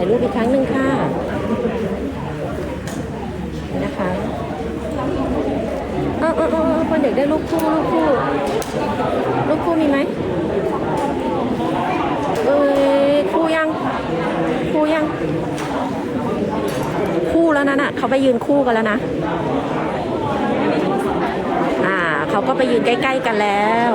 ถ่ายรูปอีกครั้งหนึ่งค่ะนะคะเออเออเออเออคนเด็กได้รูปคู่รูปคู่รูปคู่มีไหมเอ้ยคู่ยังคู่ยัง คู่แล้วนะน่ะเขาไปยืนคู่กันแล้วนะอ่าเขาก็ไปยืนใกล้ ๆ กันแล้ว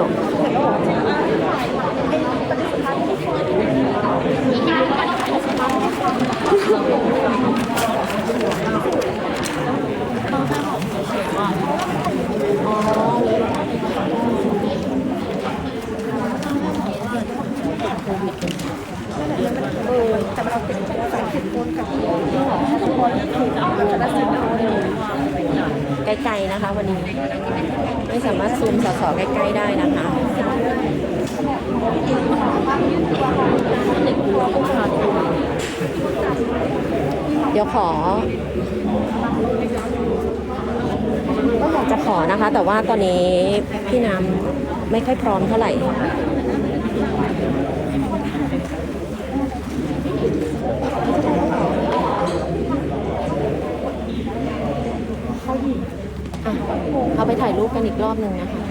ใกล้ๆนะคะ วันนี้ ไม่สามารถซูมสอสอใกล้ๆได้นะคะเดี๋ยวขอ ก็อยากจะขอนะคะ แต่ว่าตอนนี้พี่น้ำไม่ค่อยพร้อมเท่าไหร่ อะเอาไป ถ่ายรูปกันอีกรอบหนึ่งนะคะ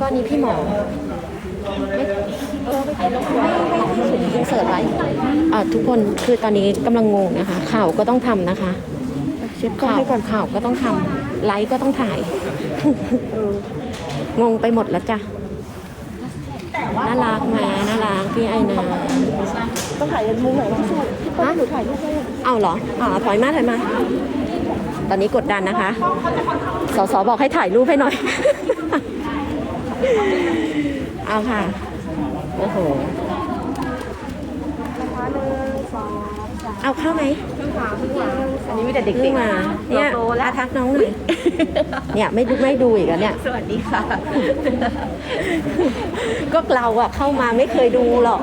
ก็นี้พี่หมอไม่เออไม่ไม่ไม่ไม่ถึงอินเสิร์ตไว้อ่ทุกคนคือตอนนี้กำลังงงนะคะ ข่าวก็ต้องทำนะคะเช็ดกล้องข่าวก่อนข่าวก็ต้องทำไลฟ์ก็ต้องถ่าย งงไปหมดแล้วจ้ะน่ารักไหมน่ารักพี่ไอนาต้องถ่ายยันมุมไหนบ้างพี่ป้าหนูถ่ายรูปให้เอาเหรออ่าถอยมาถอยมา ตอนนี้กดดันนะคะ สสบอกให้ถ่ายรูปให้หน่อย เอาค่ะ โอ้โห นะคะหนึ่งสองสาม เอาเข้าไหมอันนี้มีแต่เด็กเพิ่งๆมาเนี่ยโตแล้วอาทักน้องหน่อยเนี่ยไม่ดูไม่ดูอีกแล้วเนี่ย สวัสดีค่ะ ก็เราอะเข้ามาไม่เคยดูหรอก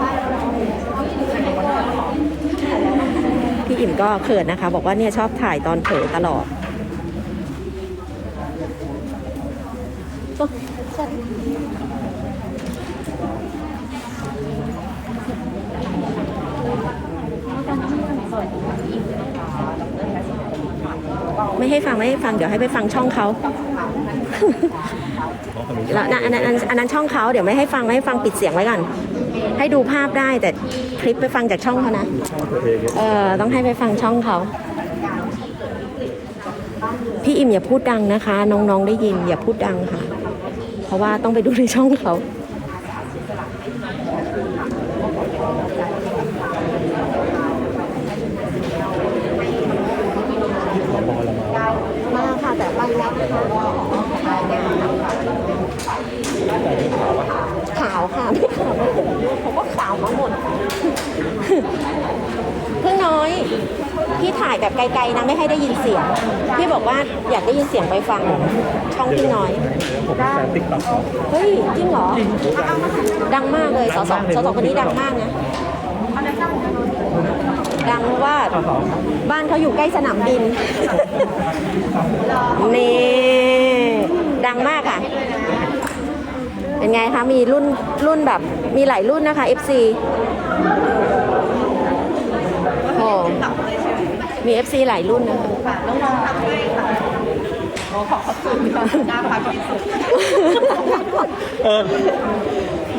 พี่อิ่มก็เขินนะคะ บอกว่าเนี่ยชอบถ่ายตอนเผลอตลอด ไม่ให้ฟังไม่ให้ฟังเดี๋ยวให้ไปฟังช่องเขาแล้วนะอันนั้นอันนั้นช่องเขาเดี๋ยวไม่ให้ฟังไม่ให้ฟังปิดเสียงไว้ก่อนให้ดูภาพได้แต่คลิปไปฟังจากช่องเขานะเออต้องให้ไปฟังช่องเขาพี่อิมอย่าพูดดังนะคะ น้องๆได้ยินอย่าพูดดังค่ะ เพราะว่าต้องไปดูในช่องเขาค่ะแต่ไปแล้วขาวค่ะไม่ขาวผมว่าขาวมาหมด เพิ่งน้อย พี่ถ่าย แบบไกลๆนะไม่ให้ได้ยินเสียง พี่บอกว่าอยากได้ยินเสียงไปฟังช่องพี่น้อย ผมเป็นแฟนติ๊กต็อกเขาเฮ้ย จริงเหรอ ดังมากเลยสสสสคนนี้ดังมากนะ ดังเพราะว่าบ้านเขาอยู่ใกล้สนามบิน นี่ ดังมากค่ะ เป็นไงคะ มีรุ่นรุ่นแบบมีหลายรุ่นนะคะ FC โอ้ มี FC หลายรุ่นนะคะน้องๆทำให้ค่ะขอขอบคุณค่ะหน้าพักที่สุดเออ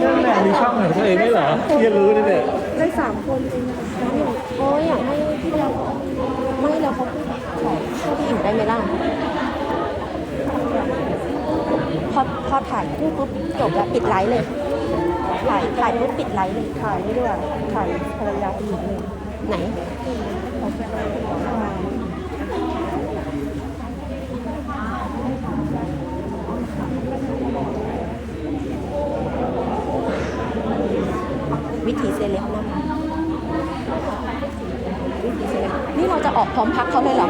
นั่นแหละมีช่องของตัวเองไม่เหรอที่จะรู้นี่เนี่ยได้สามคนเองนะคะโอ้ยอยากให้พี่เราไม่เราเขาพูดขอเข้าพี่อิ่มได้ไหมล่ะพอพอถ่ายคู่ปุ๊บจบแล้วปิดไลฟ์เลย ถ่ายถ่ายปุ๊บปิดไลฟ์เลยถ่ายนี่ด้วยถ่ายภรรยาผู้หญิงเลยไหน วิธีเซเลบนะคะวิธีเซเลบนี่เราจะออกพร้อมพักเขาเลยเหรอ